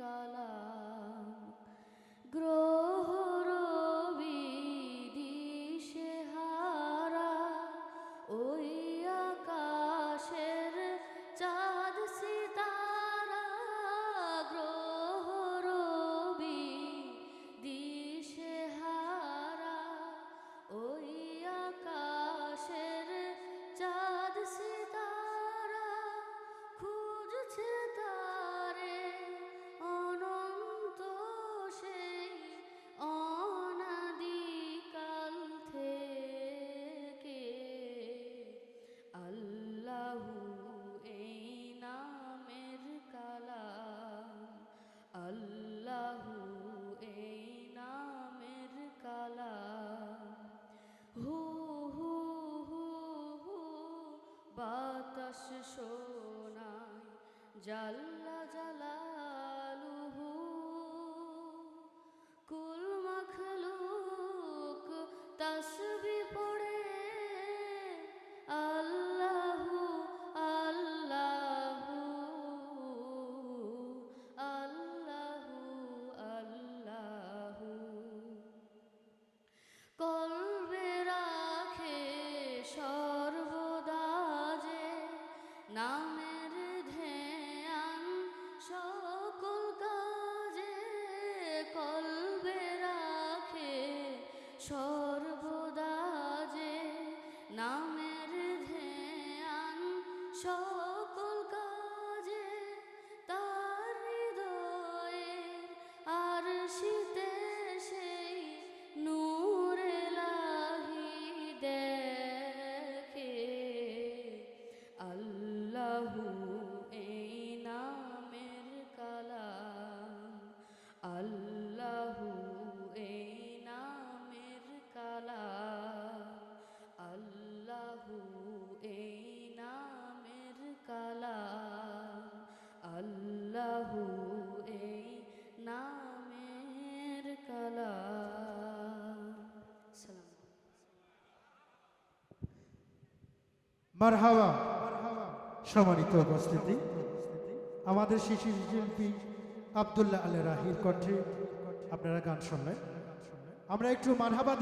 কালা আকাশ সোনায় সর্বদা যে নামের ধ্যান সকল এই নামের মারহাবা। সম্মানিত উপস্থিতি। আমাদের শিশু শিল্পী আবদুল্লাহ আল রাহির কণ্ঠে আপনারা গান শুনলেন। আমরা একটু মারহাবা